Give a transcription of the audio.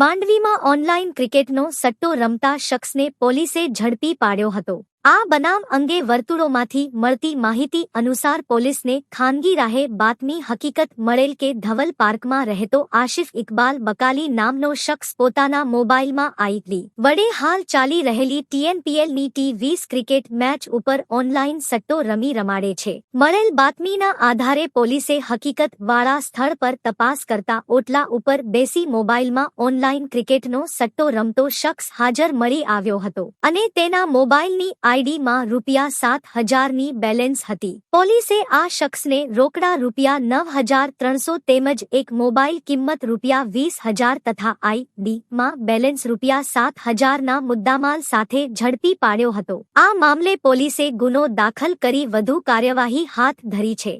માંડવીમાં ઓનલાઈન ક્રિકેટનો સટ્ટો રમતા શખ્સને પોલીસે ઝડપી પાડ્યો હતો. આ બનાવ અંગે વર્તુળોમાંથી મળતી માહિતી અનુસાર પોલીસને ખાનગી રાહે બાતમી હકીકત મળેલ કે ધવલ પાર્કમાં રહેતો આશિફ ઇકબાલ બકાલી નામનો શખ્સ પોતાના મોબાઈલમાં આઈડી વડે હાલ ચાલી રહેલી ટીએનપીએલની ટી વીસ ક્રિકેટ મેચ ઉપર ઓનલાઈન સટ્ટો રમી રમાડે છે. મળેલ બાતમીના આધારે પોલીસે હકીકત વાળા સ્થળ પર તપાસ કરતા ઓટલા ઉપર બેસી મોબાઈલમાં ઓનલાઈન ક્રિકેટનો સટ્ટો રમતો શખ્સ હાજર મળી આવ્યો હતો અને તેના મોબાઈલની આઈડીમાં રૂપિયા સાત હજારની બેલેન્સ હતી. પોલીસે આ શખ્સને રોકડા રૂપિયા નવ હજાર ત્રણસો તેમજ એક મોબાઈલ કિંમત રૂપિયા વીસ હજાર તથા આઈડીમાં બેલેન્સ રૂપિયા સાત હજારના મુદ્દામાલ સાથે ઝડપી પાડ્યો હતો. આ મામલે પોલીસે ગુનો દાખલ કરી વધુ કાર્યવાહી હાથ ધરી છે.